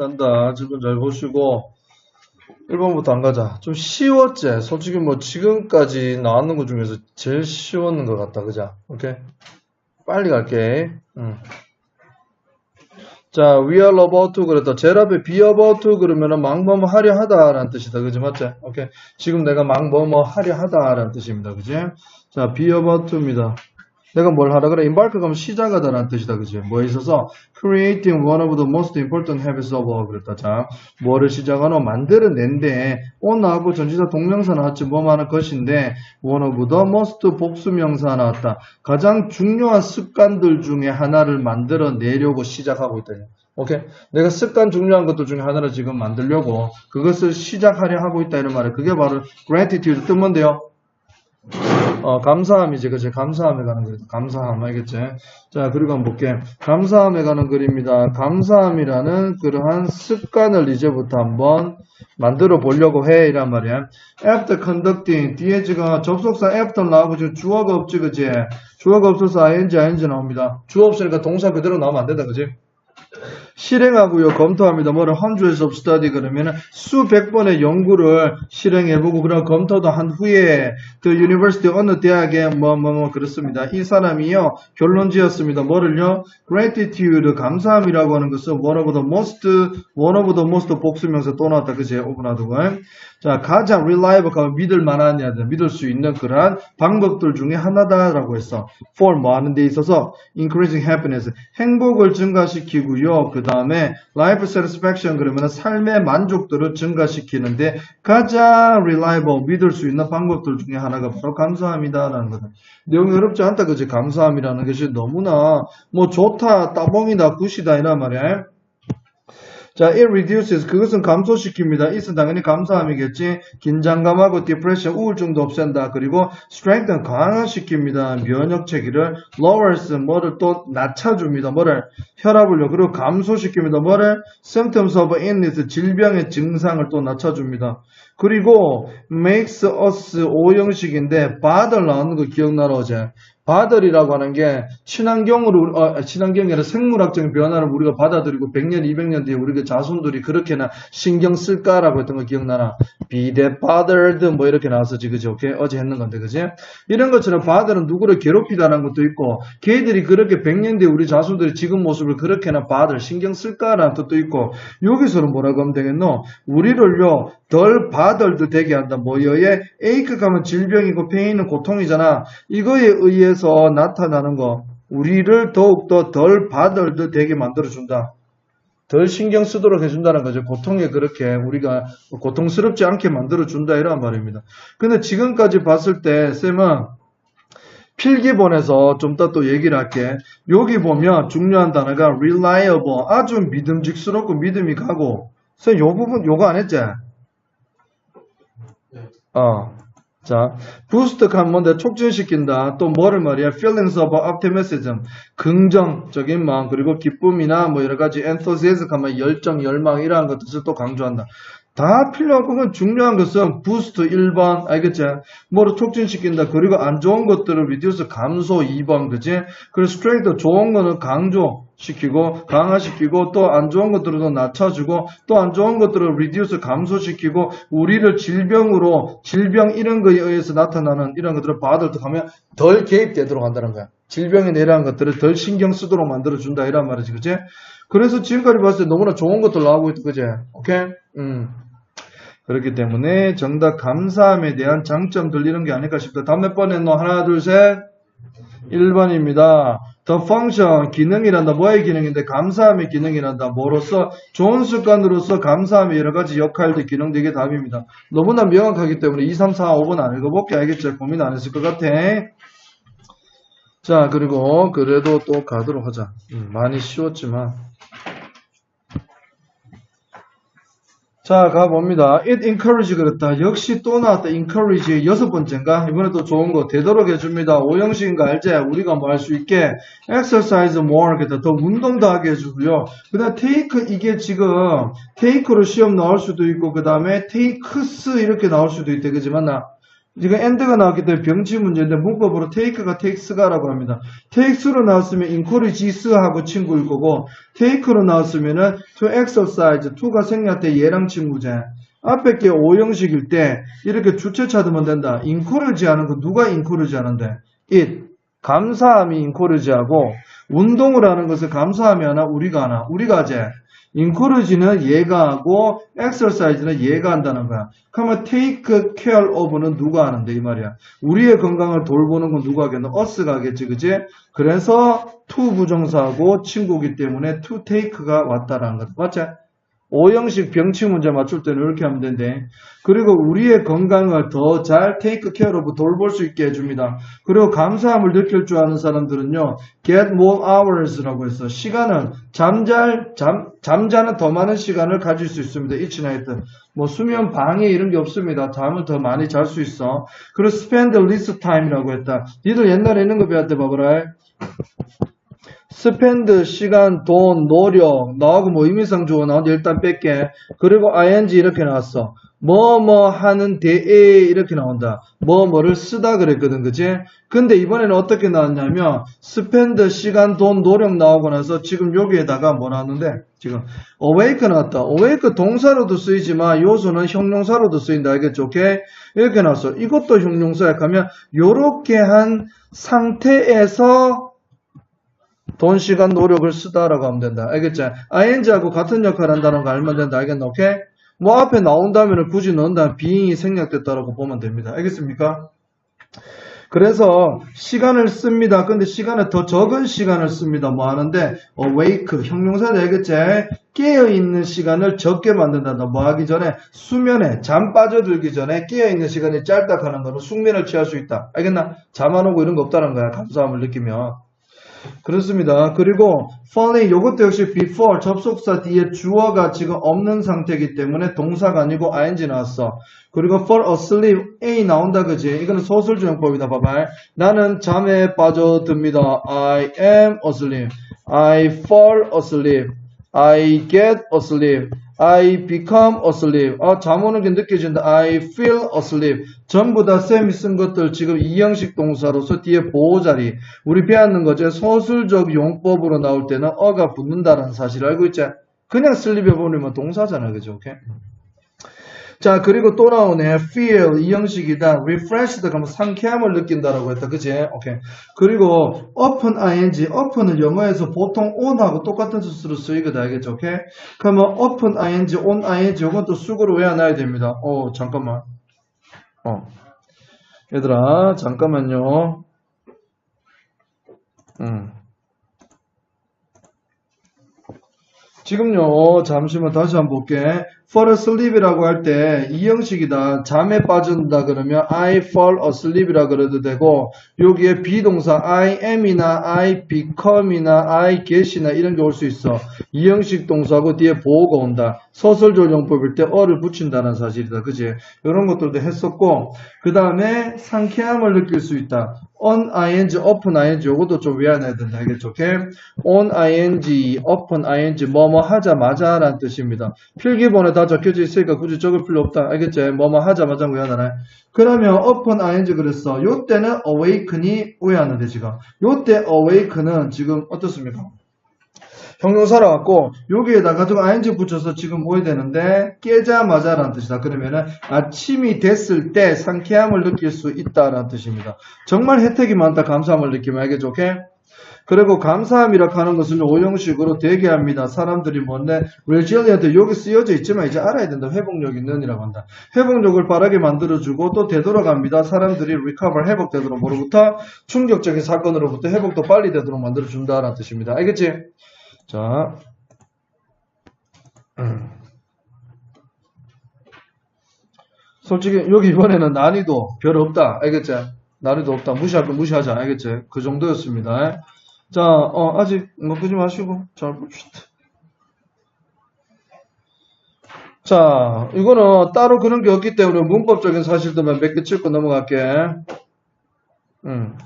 간다. 지금 잘 보시고 1번부터 안 가자. 좀 쉬웠지? 솔직히 뭐 지금까지 나왔는 것 중에서 제일 쉬웠는 것 같다. 그자? 오케이? 빨리 갈게. 응. 자, we are about to 그랬다. 제일 앞에 be about to 그러면은 막 뭐뭐 하려 하다라는 뜻이다. 그지? 맞지? 오케이. 지금 내가 막 뭐뭐 하려 하다라는 뜻입니다. 그지? 자, be about to입니다. 내가 뭘 하라 그래? embark 시작하다라는 뜻이다. 그지? 뭐에 있어서 creating one of the most important habits of all 그랬다. 자, 뭐를 시작하노? 만들어낸데 on하고 전치사 동명사 나왔지 뭐 하는 것인데 one of the most 복수명사 나왔다. 가장 중요한 습관들 중에 하나를 만들어내려고 시작하고 있다. 오케이? 내가 습관 중요한 것들 중에 하나를 지금 만들려고 그것을 시작하려 하고 있다 이런 말이에요. 그게 바로 gratitude 뜻 뭔데요? 어, 감사함이지, 그치? 감사함에 가는 글이다. 감사함, 알겠지? 자, 그리고 한번 볼게. 감사함에 가는 글입니다. 감사함이라는 그러한 습관을 이제부터 한번 만들어 보려고 해. 이란 말이야. after conducting. 뒤에 지금 접속사 after 나오고 지금 주어가 없지, 그치? 주어가 없어서 ing, ing 나옵니다. 주어 없으니까 동사 그대로 나오면 안 된다, 그치? 실행하고요, 검토합니다. 뭐를 of study 그러면은 수백 번의 연구를 실행해보고 그런 검토도 한 후에 그 university 어느 대학에 뭐 뭐 뭐 그렇습니다. 이 사람이요 결론 지었습니다. 뭐를요? gratitude 감사함이라고 하는 것은 one of the most one of the most 복수명사 또 나왔다 그제 오분하두고 자 가장 reliable 가 믿을 만한 야 믿을 수 있는 그러한 방법들 중에 하나다라고 했어. for 뭐 하는 데 있어서 increasing happiness 행복을 증가시키고요. 그 다음에 life satisfaction 그러면 삶의 만족도를 증가시키는데 가장 reliable 믿을 수 있는 방법들 중에 하나가 바로 감사함이다라는 거다. 내용이 어렵지 않다 그지 감사함이라는 것이 너무나 뭐 좋다 따봉이다 굿이다 이란 말이야. 자, it reduces 그것은 감소시킵니다. it은 당연히 감사함이겠지. 긴장감하고 depression 우울증도 없앤다. 그리고 strengthen 강화시킵니다. 면역 체계를 lowers 뭐를 또 낮춰줍니다. 뭐를 혈압을요. 그리고 감소시킵니다. 뭐를 symptoms of illness 질병의 증상을 또 낮춰줍니다. 그리고 makes us 오형식인데 bother 나오는 거 기억나러 어제 바들이라고 하는 게 친환경으로 어, 친환경이 아니라 생물학적인 변화를 우리가 받아들이고 100년, 200년 뒤에 우리가 자손들이 그렇게나 신경 쓸까라고 했던 거 기억나나? be that bothered 뭐 이렇게 나왔었지 그지? 오케이? 어제 했는 건데 그지? 이런 것처럼 바들은 누구를 괴롭히다는 것도 있고 걔들이 그렇게 100년 뒤에 우리 자손들이 지금 모습을 그렇게나 바들 신경 쓸까라는 뜻도 있고 여기서는 뭐라고 하면 되겠노? 우리를요 덜 바 들도 되게 한다. 뭐여에 에이크 가면 질병이고 페인은 고통이잖아. 이거에 의해서 나타나는 거 우리를 더욱더 덜 바들도 되게 만들어준다. 덜 신경 쓰도록 해준다는 거죠. 고통에 그렇게 우리가 고통스럽지 않게 만들어준다 이런 말입니다. 근데 지금까지 봤을 때 쌤은 필기본에서 좀 더 또 얘기를 할게. 여기 보면 중요한 단어가 reliable 아주 믿음직스럽고 믿음이 가고 쌤 요 부분 요거 안 했지? 어. 자, 부스트하면 뭔데 촉진시킨다. 또 뭐를 말이야? feelings of optimism. 긍정적인 마음 그리고 기쁨이나 뭐 여러 가지 enthusiasm 하면 열정, 열망 이러한 것들을 또 강조한다. 다 필요한 것은 중요한 것은 부스트 1번 알겠지? 뭐를 촉진시킨다. 그리고 안 좋은 것들을 reduce 감소 2번 그지? 그리고 strength 좋은 거는 강조시키고 강화시키고 또 안 좋은 것들을 낮춰주고 또 안 좋은 것들을 reduce 감소시키고 우리를 질병으로 질병 이런 거에 의해서 나타나는 이런 것들을 받을 하면 덜 개입되도록 한다는 거야. 질병에 내려한 것들을 덜 신경 쓰도록 만들어준다 이란 말이지 그지? 그래서 지금까지 봤을 때 너무나 좋은 것들 나오고 있다 그지? 오케이? 음. 그렇기 때문에 정답 감사함에 대한 장점들 이런 게 아닐까 싶다. 다음 몇 번에 너 하나 둘 셋. 1번입니다. The function 기능이란다. 뭐의 기능인데 감사함의 기능이란다. 뭐로서 좋은 습관으로서 감사함의 여러 가지 역할들 기능되게 답입니다. 너무나 명확하기 때문에 2, 3, 4, 5번 안 읽어볼게 알겠죠? 고민 안 했을 것 같아. 자 그리고 그래도 또 가도록 하자. 음, 많이 쉬웠지만 자, 가봅니다. It encourage 그랬다. 역시 또 나왔다. encourage 여섯 번째인가? 이번에 또 좋은 거 되도록 해줍니다. 오형식인가 알지? 우리가 뭐 할 수 있게 exercise more 그랬다. 더 운동도 하게 해주고요. 그 다음 take 이게 지금 take로 시험 나올 수도 있고 그 다음에 takes 이렇게 나올 수도 있대. 그지 맞나? 지금 end가 나왔기 때문에 병치 문제인데 문법으로 take가 takes가라고 합니다. takes로 나왔으면 encourages하고 친구일 거고 take로 나왔으면은 to exercise, to가 생략 때 얘랑 친구제. 앞에 게 오형식일 때 이렇게 주체 찾으면 된다. encourage 하는 거 누가 encourage 하는데? it. 감사함이 encourage하고 운동을 하는 것을 감사함이 하나 우리가 하나 우리가 하재. encourage는 얘가 하고 exercise는 얘가 한다는 거야. 그러면 take care of는 누가 하는데 이 말이야. 우리의 건강을 돌보는 건 누가 하겠노? us가 하겠지, 그지? 그래서 to 부정사하고 친구기 때문에 to take가 왔다라는 거다. 맞지? 오형식 병치 문제 맞출 때는 이렇게 하면 된대. 그리고 우리의 건강을 더잘 care of 돌볼 수 있게 해줍니다. 그리고 감사함을 느낄 줄 아는 사람들은요, get more hours라고 해서 시간을 잠잘 잠 잠자는 더 많은 시간을 가질 수 있습니다. each night. 뭐 수면 방해 이런 게 없습니다. 잠을 더 많이 잘 수 있어. 그리고 spend less time이라고 했다. 니들 옛날에 있는 거 배웠대 봐봐라. 스펜드 시간, 돈, 노력 나하고 뭐 의미상 주어 나오는데 일단 뺄게. 그리고 ing 이렇게 나왔어. 뭐뭐 하는 데에 이렇게 나온다. 뭐 뭐를 쓰다 그랬거든, 그지? 근데 이번에는 어떻게 나왔냐면 스펜드 시간, 돈, 노력 나오고 나서 지금 여기에다가 뭐 나왔는데 지금 awake 나왔다. awake 동사로도 쓰이지만 요소는 형용사로도 쓰인다. 알겠죠? 오케이? 이렇게 나왔어. 이것도 형용사야. 하면 요렇게 한 상태에서 돈, 시간, 노력을 쓰다라고 하면 된다. 알겠지? ing하고 같은 역할을 한다는 거 알면 된다. 알겠나? 오케이? 뭐 앞에 나온다면 굳이 넣는다면 being이 생략됐다라고 보면 됩니다. 알겠습니까? 그래서 시간을 씁니다. 근데 시간을 더 적은 시간을 씁니다. 뭐 하는데 awake 형용사도 알겠지? 깨어 있는 시간을 적게 만든다. 뭐 하기 전에 수면에 잠 빠져들기 전에 깨어 있는 시간이 짧다 하는 거는 숙면을 취할 수 있다. 알겠나? 잠 안 오고 이런 거 없다는 거야. 감사함을 느끼면. 그렇습니다. 그리고 funny 이것도 역시 before 접속사 뒤에 주어가 지금 없는 상태이기 때문에 동사가 아니고 ing 나왔어. 그리고 fall asleep a 나온다 그지? 이거는 소설주형법이다 봐봐. 나는 잠에 빠져듭니다. I am asleep. I fall asleep. I get asleep. I become asleep. 아, 잠 오는 게 느껴진다. I feel asleep. 전부 다 쌤이 쓴 것들 지금 이형식 동사로서 뒤에 보호자리. 우리 배웠는 거죠. 서술적 용법으로 나올 때는 어가 붙는다는 사실을 알고 있지? 그냥 슬립에 보내면 동사잖아. 그죠? 오케이? 자, 그리고 또 나오네. feel 이 형식이다. refreshed 그러면 상쾌함을 느낀다라고 했다. 그지? 오케이. 그리고 open ing, open은 영어에서 보통 on하고 똑같은 뜻으로 쓰이거든. 알겠죠? 오케이? 그러면 open ing, on ing 이건 또 수고로 외워놔야 됩니다. 어, 잠깐만. 어. 얘들아, 잠깐만요. 음. 지금요, 잠시만 다시 한번 볼게. Fall asleep이라고 할 때 이 형식이다. 잠에 빠진다 그러면 I fall asleep이라 그래도 되고 여기에 비동사 I am이나 I become이나 I get이나 이런 게 올 수 있어. 이 형식 동사하고 뒤에 보호가 온다. 서술적 용법일 때 어를 붙인다는 사실이다. 그지? 이런 것들도 했었고 그 다음에 상쾌함을 느낄 수 있다. on ing, open ing 요것도 좀 외워놔야 된다. 알겠죠? 오케이? on ing, open ing 뭐뭐 하자마자 라는 뜻입니다. 필기본에 다 적혀져 있으니까 굳이 적을 필요 없다. 알겠지? 뭐뭐 하자마자 외워놔라. 그러면 open ing 그랬어. 요때는 awaken이 외워하는데 지금. 요때 awaken은 지금 어떻습니까? 형용사라 갖고 여기에다가 좀 ing 붙여서 지금 뭐 해야 되는데 깨자마자라는 뜻이다. 그러면은 아침이 됐을 때 상쾌함을 느낄 수 있다라는 뜻입니다. 정말 혜택이 많다. 감사함을 느끼면 알겠죠? 오케이? 그리고 감사함이라 하는 것은 오형식으로 되게 합니다. 사람들이 뭔데 레지얼리한테 여기 쓰여져 있지만 이제 알아야 된다. 회복력 있는이라고 한다. 회복력을 빠르게 만들어주고 또 되돌아갑니다. 사람들이 recover 회복되도록 뭐로부터 충격적인 사건으로부터 회복도 빨리 되도록 만들어준다라는 뜻입니다. 알겠지? 자, 음. 솔직히 여기 이번에는 난이도 별 없다. 알겠지? 난이도 없다. 무시할 거 무시하자. 알겠지? 그 정도였습니다. 자, 어, 아직 뭐 끄지 마시고 잘 봅시다. 자, 이거는 따로 그런 게 없기 때문에 문법적인 사실들만 몇 개 짚고 넘어갈게. 음.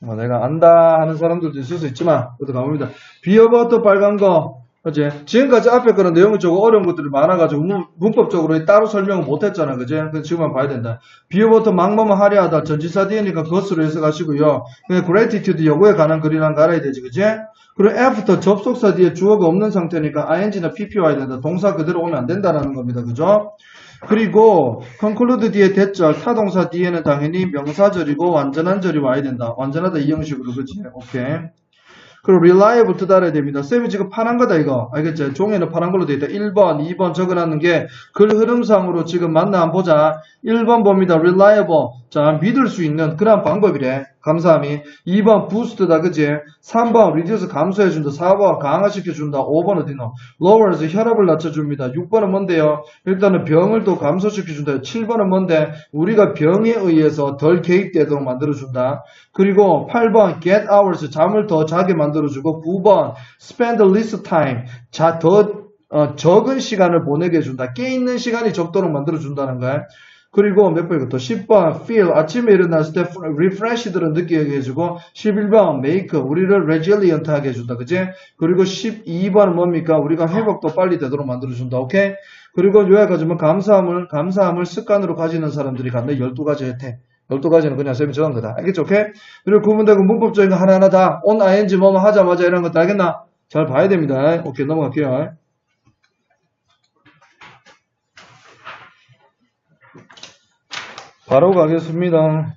뭐 내가 안다 하는 사람들도 있을 수 있지만, 어디 가봅니다. 비어버터 빨간 거, 그지? 지금까지 앞에 그런 내용이 조금 어려운 것들이 많아가지고 문, 문법적으로 따로 설명을 못했잖아, 그지? 지금만 봐야 된다. 비유부터 막마마 하려하다 전지사 뒤에니까 그것으로 해서 가시고요. 그냥 gratitude 요거에 관한 글이랑 갈아야 되지, 그지? 그리고 after 접속사 뒤에 주어가 없는 상태니까 ing나 pp 와야 된다. 동사 그대로 오면 안 된다라는 겁니다, 그죠? 그리고 conclude 뒤에 대절, 타동사 뒤에는 당연히 명사절이고 완전한 절이 와야 된다. 완전하다 이 형식으로, 그지? 오케이. 그리고 reliable 또 달아야 됩니다. 쌤이 지금 파란 거다 이거. 알겠죠? 종이는 파란 걸로 되어 있다. 1번, 2번 적어놨는 게 글 흐름상으로 지금 맞나 한번 보자. 1번 봅니다. reliable. 자, 믿을 수 있는 그런 방법이래. 감사함이. 2번 boost다. 그지? 3번 reduce 감소해준다. 4번 강화시켜준다. 5번 어디노? lowers 혈압을 낮춰줍니다. 6번은 뭔데요? 일단은 병을 또 감소시켜준다. 7번은 뭔데? 우리가 병에 의해서 덜 개입되도록 만들어준다. 그리고 8번 get hours 잠을 더 자게 만들어주고 9번 spend less time 자, 더 어, 적은 시간을 보내게 해준다. 깨 있는 시간이 적도록 만들어준다는 거야. 그리고 몇또 10번 feel 아침에 일어났을 때 refreshed를 느끼게 해주고 11번 make 우리를 resilient하게 해준다. 그지? 그리고 12번은 뭡니까? 우리가 회복도 빨리 되도록 만들어준다. 오케이? 그리고 요약하자면 감사함을 감사함을 습관으로 가지는 사람들이 갖는 12가지 혜택. 12가지는 그냥 쌤이 정한 거다. 알겠죠? 오케이? 그리고 구문되고 문법적인 거 하나하나 다, on, ing, 뭐뭐 하자마자 이런 것도 알겠나? 잘 봐야 됩니다. 오케이, 넘어갈게요. 바로 가겠습니다.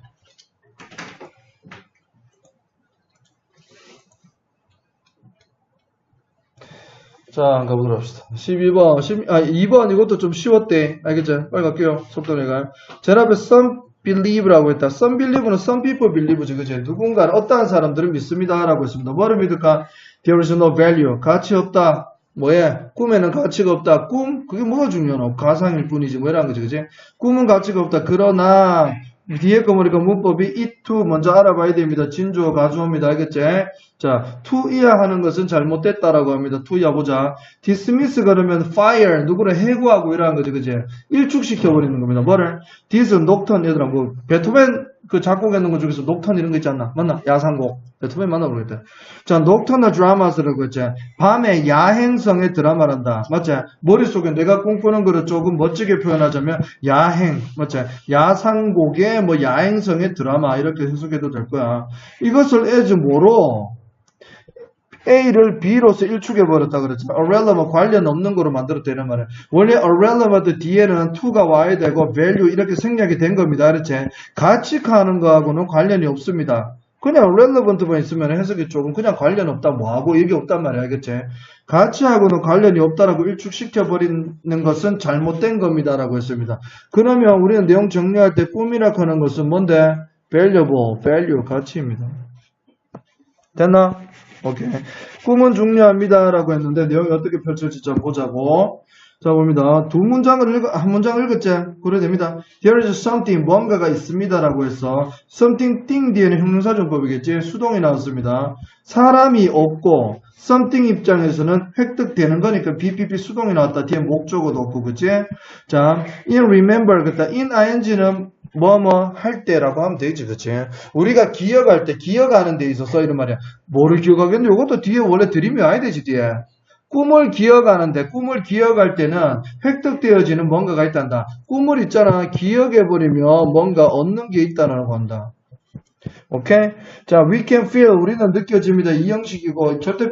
자, 가보도록 합시다. 12번, 10, 아, 2번 이것도 좀 쉬웠대. 알겠죠? 빨리 갈게요. 속도 내가. 제일 앞에 some believe라고 했다. some believe는 some people believe죠. 그죠? 누군가는 어떠한 사람들은 믿습니다. 라고 했습니다. 뭐를 믿을까? There is no value. 가치 없다. 뭐에? 꿈에는 가치가 없다. 꿈? 그게 뭐가 중요하노? 가상일 뿐이지. 뭐 이런 거지. 그지? 꿈은 가치가 없다. 그러나, 뒤에 거 보니까 문법이 to 먼저 알아봐야 됩니다. 진주어 가주어입니다. 알겠지? 자, to 이야 하는 것은 잘못됐다라고 합니다. to 이야 보자. dismiss 그러면 fire 누구를 해고하고 이러한 거지. 그지? 일축시켜 버리는 겁니다. 뭐를? dis 녹턴 얘들아 뭐 베토벤 그 작곡했는 것 중에서 녹턴 이런 거 있지 않나? 맞나? 야상곡. 맞나 모르겠다. 자, 녹턴의 드라마스라고 했지. 밤에 야행성의 드라마란다. 맞지? 머릿속에 내가 꿈꾸는 거를 조금 멋지게 표현하자면 야행, 맞지? 야상곡의 뭐 야행성의 드라마 이렇게 해석해도 될 거야. 이것을 as 뭐로? A를 B로서 일축해 버렸다 그랬죠. irrelevant 관련 없는 거로 만들었다 이런 말이에요. 원래 irrelevant 뒤에는 to가 와야 되고 value 이렇게 생략이 된 겁니다. 그렇지? 가치화하는 거하고는 관련이 없습니다. 그냥 relevant만 있으면 해석이 조금 그냥 관련 없다 뭐하고 얘기 없단 말이야 알겠지? 가치하고는 관련이 없다라고 일축시켜 버리는 것은 잘못된 겁니다 라고 했습니다. 그러면 우리는 내용 정리할 때 꿈이라 하는 것은 뭔데? valuable, value, 가치입니다. 됐나? 오케이. 꿈은 중요합니다. 라고 했는데 내용이 어떻게 펼쳐질지 좀 보자고. 자, 봅니다. 두 문장을 읽, 한 문장을 읽었지? 그래 됩니다. There is something, 뭔가가 있습니다. 라고 해서 something thing 뒤에는 형용사정법이겠지? 수동이 나왔습니다. 사람이 없고 something 입장에서는 획득되는 거니까 BPP 수동이 나왔다. 뒤에 목적어도 없고, 그치? 자, in remember, 그다 in ing는 뭐 뭐 할 때라고 하면 되지, 그치? 우리가 기억할 때, 기억하는 데 있어서 이런 말이야. 뭐를 기억하겠는데, 이것도 뒤에 원래 드림이 와야 되지, 뒤에. 꿈을 기억하는데, 꿈을 기억할 때는 획득되어지는 뭔가가 있단다. 꿈을 있잖아. 기억해버리면 뭔가 얻는 게 있다라고 한다. 오케이? 자, we can feel. 우리는 느껴집니다. 이 형식이고, 절대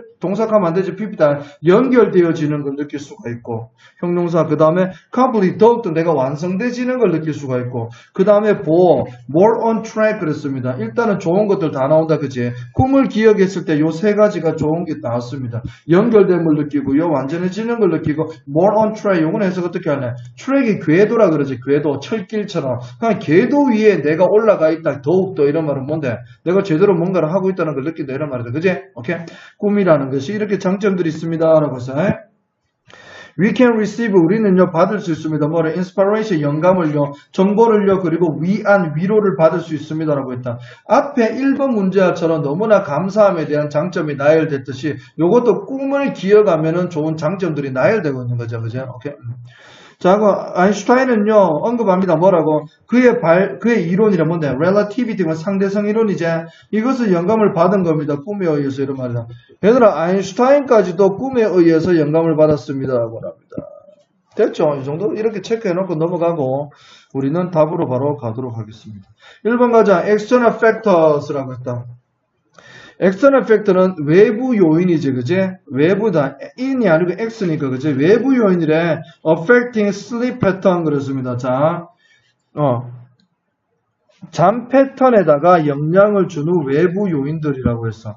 안 되지. pp다. 연결되어지는 걸 느낄 수가 있고, 형용사. 그 다음에 complete. 더욱더 내가 완성되지는 걸 느낄 수가 있고, 그 다음에 보호. more on track. 그랬습니다. 일단은 좋은 것들 다 나온다. 그지? 꿈을 기억했을 때 요 세 가지가 좋은 게 나왔습니다. 연결됨을 느끼고요. 완전해지는 걸 느끼고, more on track. 요거는 해석 어떻게 하냐. 트랙이 궤도라 그러지. 궤도. 철길처럼. 그냥 궤도 위에 내가 올라가 있다. 더욱더 이런 말은 뭔데? 내가 제대로 뭔가를 하고 있다는 걸 느낀다. 이런 말이다. 그지? 오케이? 꿈이라는 것이 이렇게 장점들이 있습니다. 라고 해서. We can receive 우리는요 받을 수 있습니다. 뭐래 inspiration 영감을요 정보를요 그리고 위안 위로를 받을 수 있습니다라고 했다. 앞에 1번 문제와처럼 너무나 감사함에 대한 장점이 나열됐듯이 이것도 꿈을 기억하면은 좋은 장점들이 나열되고 있는 거죠, 그죠? 오케이. 자, 그 아인슈타인은요 언급합니다. 뭐라고? 그의 발, 그의 이론이라 뭔데? relativity가 상대성 이론이제. 이것을 영감을 받은 겁니다. 꿈에 의해서 이런 말이다. 얘들아, 아인슈타인까지도 꿈에 의해서 영감을 받았습니다 라고 합니다. 됐죠? 이 정도 이렇게 체크해놓고 넘어가고 우리는 답으로 바로 가도록 하겠습니다. 1번 가자. external factors라고 했다. External factor는 외부 요인이지, 그지? 외부다. in이 아니고 x니까, 그지? 외부 요인이래. affecting sleep pattern 그랬습니다. 자, 어. 잠 패턴에다가 영향을 주는 외부 요인들이라고 했어.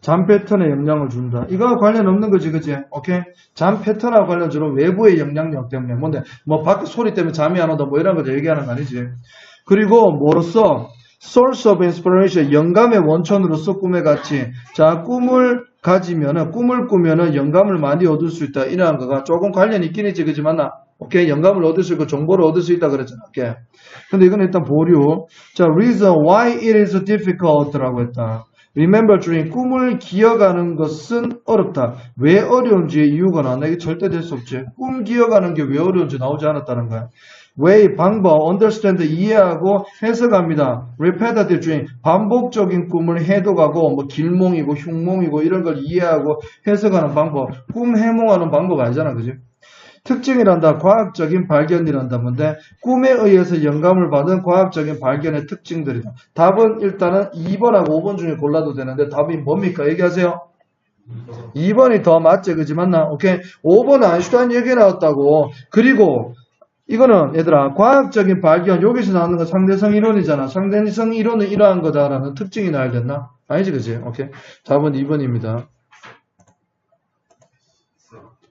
잠 패턴에 영향을 준다. 이거 관련 없는 거지, 그지? 오케이? 잠 패턴하고 관련 주는 외부의 영향력 때문에. 뭔데? 뭐, 밖에 소리 때문에 잠이 안 온다, 뭐 이런 거 얘기하는 거 아니지? 그리고 뭐로써? Source of inspiration, 영감의 원천으로서 꿈에 같이. 자, 꿈을 가지면은, 꿈을 꾸면은 영감을 많이 얻을 수 있다. 이러한 거가 조금 관련이 있긴 있지, 그지? 맞나? 오케이? 영감을 얻을 수 있고, 정보를 얻을 수 있다 그랬잖아. 오케이? 근데 이건 일단 보류. 자, reason why it is difficult라고 했다. Remember dream, 꿈을 기억하는 것은 어렵다. 왜 어려운지의 이유가 나와. 이게 절대 될 수 없지. 꿈 기억하는 게 왜 어려운지 나오지 않았다는 거야. Way, 방법, understand, 이해하고 해석합니다. repetitive dream, 반복적인 꿈을 해독하고, 뭐, 길몽이고, 흉몽이고, 이런 걸 이해하고 해석하는 방법. 꿈 해몽하는 방법 아니잖아. 그지? 특징이란다. 과학적인 발견이란다. 뭔데? 꿈에 의해서 영감을 받은 과학적인 발견의 특징들이다. 답은 일단은 2번하고 5번 중에 골라도 되는데 답이 뭡니까? 얘기하세요. 2번이 더 맞지? 그지? 맞나? 오케이. 5번은 아인슈타인 얘기 나왔다고. 그리고 이거는 얘들아 과학적인 발견 여기서 나오는 거 상대성 이론이잖아. 상대성 이론은 이러한 거다라는 특징이 나야 됐나? 아니지 그지? 오케이. 답은 2번입니다.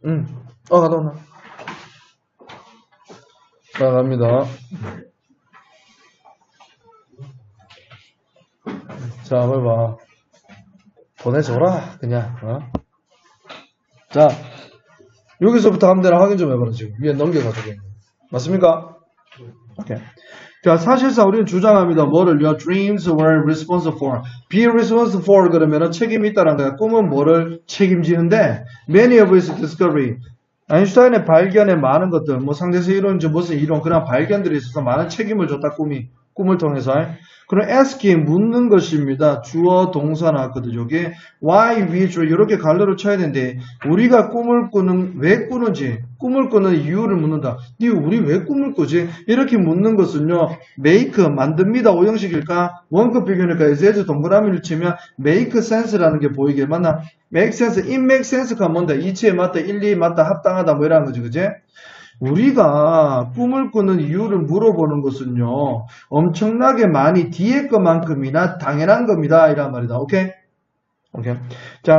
응. 어 가다 오나. 자 갑니다. 자 한번 봐. 보내줘라 그냥. 어? 자 여기서부터 하면 되나 확인 좀 해봐라 지금 위에 넘겨가지고. 맞습니까? 오케이. 자, 사실상 우리는 주장합니다. 뭐를요? Dreams were responsible for. Be responsible for 그러면은 책임이 있다는 거야. 꿈은 뭐를 책임지는데 many of his discovery. 아인슈타인의 발견에 많은 것들, 뭐 상대성 이론인지 무슨 이론, 그런 발견들이 있어서 많은 책임을 줬다, 꿈이. 꿈을 통해서. 그럼 asking, 묻는 것입니다. 주어, 동사 나왔거든요. 여기 why, which, 이렇게 갈로를 쳐야 되는데, 우리가 꿈을 꾸는, 왜 꾸는지, 꿈을 꾸는 이유를 묻는다. 니 우리 왜 꿈을 꾸지? 이렇게 묻는 것은요, make, 만듭니다. 오형식일까? 원급 비교니까 as 동그라미를 치면 make sense라는 게 보이게 맞나? make sense, it make sense가 뭔데? 이치에 맞다, 일리 맞다, 합당하다, 뭐 이런 거지, 그지? 우리가 꿈을 꾸는 이유를 물어보는 것은요, 엄청나게 많이 뒤에 것만큼이나 당연한 겁니다. 이란 말이다. 오케이? 오케이. 자,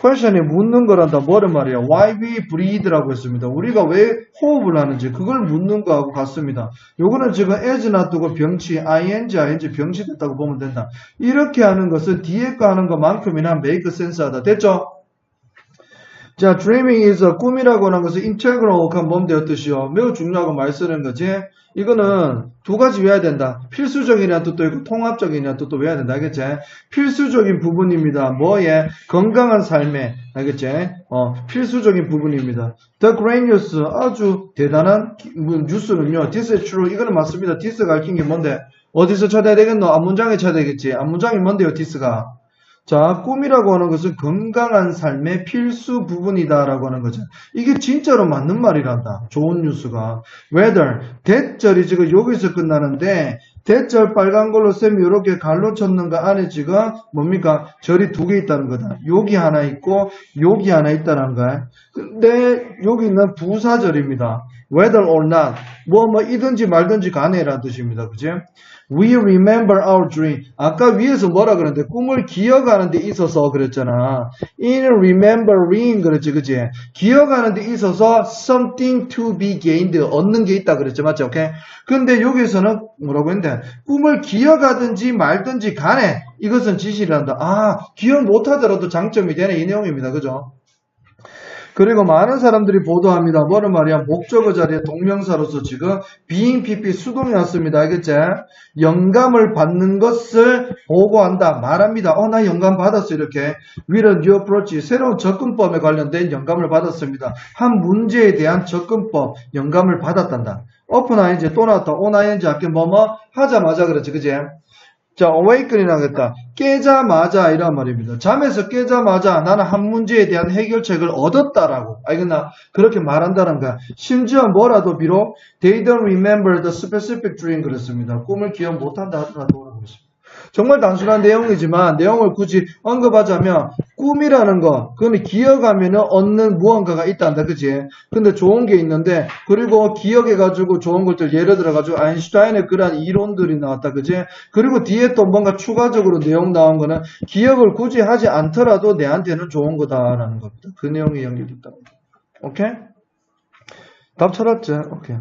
퀘션에 묻는 거란다. 뭐란 말이야? Why we breathe라고 했습니다. 우리가 왜 호흡을 하는지 그걸 묻는 거하고 같습니다. 요거는 지금 as 놔두고 병치, ing, ing 병치 됐다고 보면 된다. 이렇게 하는 것은 뒤에 거 하는 것만큼이나 make sense하다. 됐죠? 자, dreaming is a 꿈이라고 하는 것은 integral 한 몸대의 뜻이요. 매우 중요하고 말 쓰는 거지. 이거는 두 가지 외워야 된다. 필수적이라는 뜻도 있고 통합적이라는 뜻도 외워야 된다. 알겠지? 필수적인 부분입니다. 뭐에? 건강한 삶에. 알겠지? 어, 필수적인 부분입니다. The great news. 아주 대단한 뉴스는요. This is true. 이거는 맞습니다. This 가르친 게 뭔데? 어디서 찾아야 되겠노? 앞문장에 찾아야 되겠지. 앞문장이 뭔데요? This가. 자, 꿈이라고 하는 것은 건강한 삶의 필수 부분이다라고 하는 거죠. 이게 진짜로 맞는 말이란다. 좋은 뉴스가. whether 대절이 지금 여기서 끝나는데 대절 빨간 걸로 쌤이 이렇게 갈로 쳤는 거 안에 지금 뭡니까? 절이 두 개 있다는 거다. 여기 하나 있고 여기 하나 있다는 거야. 근데 여기는 부사절입니다. Whether or not 뭐뭐 이든지 말든지 간에라는 뜻입니다. 그지? We remember our dream. 아까 위에서 뭐라 그러는데 꿈을 기억하는 데 있어서 그랬잖아. In remembering 그랬지, 그지? 기억하는 데 있어서 something to be gained 얻는 게 있다 그랬죠, 맞죠? 오케이. 근데 여기서는 뭐라고 했는데 꿈을 기억하든지 말든지 간에 이것은 지시를 한다. 아, 기억 못하더라도 장점이 되네 이 내용입니다, 그죠? 그리고 많은 사람들이 보도합니다. 뭐는 말이야? 목적어 자리에 동명사로서 지금 being pp 수동이 왔습니다. 알겠지? 영감을 받는 것을 보고한다. 말합니다. 어, 나 영감 받았어. 이렇게. a new approach. 새로운 접근법에 관련된 영감을 받았습니다. 한 문제에 대한 접근법, 영감을 받았단다. open ing 또 나왔다. on ing 할게 뭐뭐 하자마자 그렇지. 그지? 자, awaken이 나겠다. 깨자마자 이란 말입니다. 잠에서 깨자마자 나는 한 문제에 대한 해결책을 얻었다라고. 알겠나? 그렇게 말한다는 거야. 심지어 뭐라도 비록 they don't remember the specific dream 그랬습니다. 꿈을 기억 못한다 하더라도. 정말 단순한 내용이지만 내용을 굳이 언급하자면 꿈이라는 거, 그거는 기억하면 얻는 무언가가 있단다, 그지? 근데 좋은 게 있는데, 그리고 기억해 가지고 좋은 것들, 예를 들어 가지고 아인슈타인의 그러한 이론들이 나왔다, 그지? 그리고 뒤에 또 뭔가 추가적으로 내용 나온 거는 기억을 굳이 하지 않더라도 내한테는 좋은 거다라는 겁니다. 그 내용이 연결이 있다. 오케이? 답 찾았지? 오케이.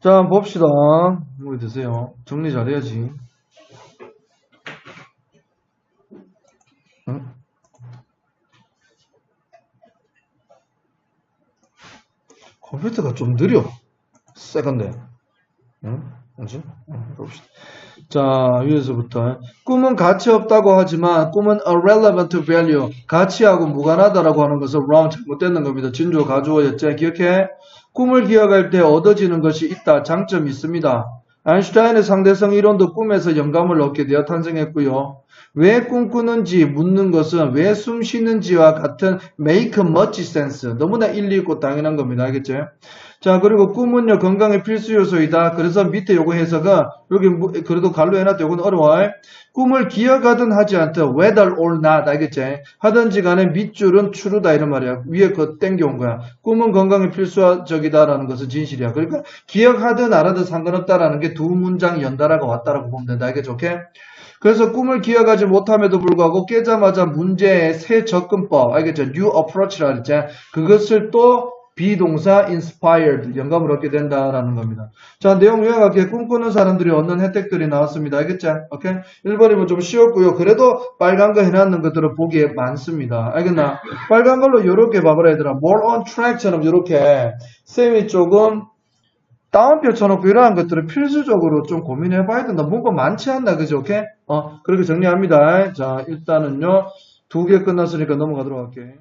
자, 봅시다. 우리 드세요. 정리 잘해야지. 응? 컴퓨터가 좀 느려. 세건데. 응? 뭐지? 응, 봅시다. 자, 위에서부터. 꿈은 가치 없다고 하지만 꿈은 irrelevant value. 가치하고 무관하다라고 하는 것은 wrong 잘못되는 겁니다. 진조 가주어였지. 기억해? 꿈을 기억할 때 얻어지는 것이 있다. 장점이 있습니다. 아인슈타인의 상대성 이론도 꿈에서 영감을 얻게 되어 탄생했고요. 왜 꿈꾸는지 묻는 것은 왜 숨 쉬는지와 같은 make much sense. 너무나 일리 있고 당연한 겁니다. 알겠죠? 자, 그리고 꿈은요, 건강의 필수 요소이다. 그래서 밑에 요거 해석은, 여기, 뭐- 그래도 갈로 해놨다. 요건 어려워요. 꿈을 기억하든 하지 않든, whether or not, 알겠지? 하든지 간에 밑줄은 true다. 이런 말이야. 위에 거 땡겨온 거야. 꿈은 건강에 필수적이다라는 것은 진실이야. 그러니까, 기억하든 안 하든 상관없다라는 게 두 문장 연달아가 왔다라고 보면 된다. 알겠죠? 오케이? 그래서 꿈을 기억하지 못함에도 불구하고 깨자마자 문제의 새 접근법, 알겠죠? new approach라 그랬지? 그것을 또 비동사 inspired, 영감을 얻게 된다라는 겁니다. 자, 내용 요약할게 꿈꾸는 사람들이 얻는 혜택들이 나왔습니다. 알겠죠? 오케이? 1번이면 좀 쉬웠고요. 그래도 빨간 거 해놨는 것들은 보기에 많습니다. 알겠나? 빨간 걸로 요렇게 봐봐라 얘들아. more on track처럼 요렇게 쌤이 조금 다운표 쳐놓고 이러한 것들은 필수적으로 좀 고민해 봐야 된다. 문법 많지 않나, 그죠? 오케이? 어, 그렇게 정리합니다. 자, 일단은요, 두 개 끝났으니까 넘어가도록 할게요.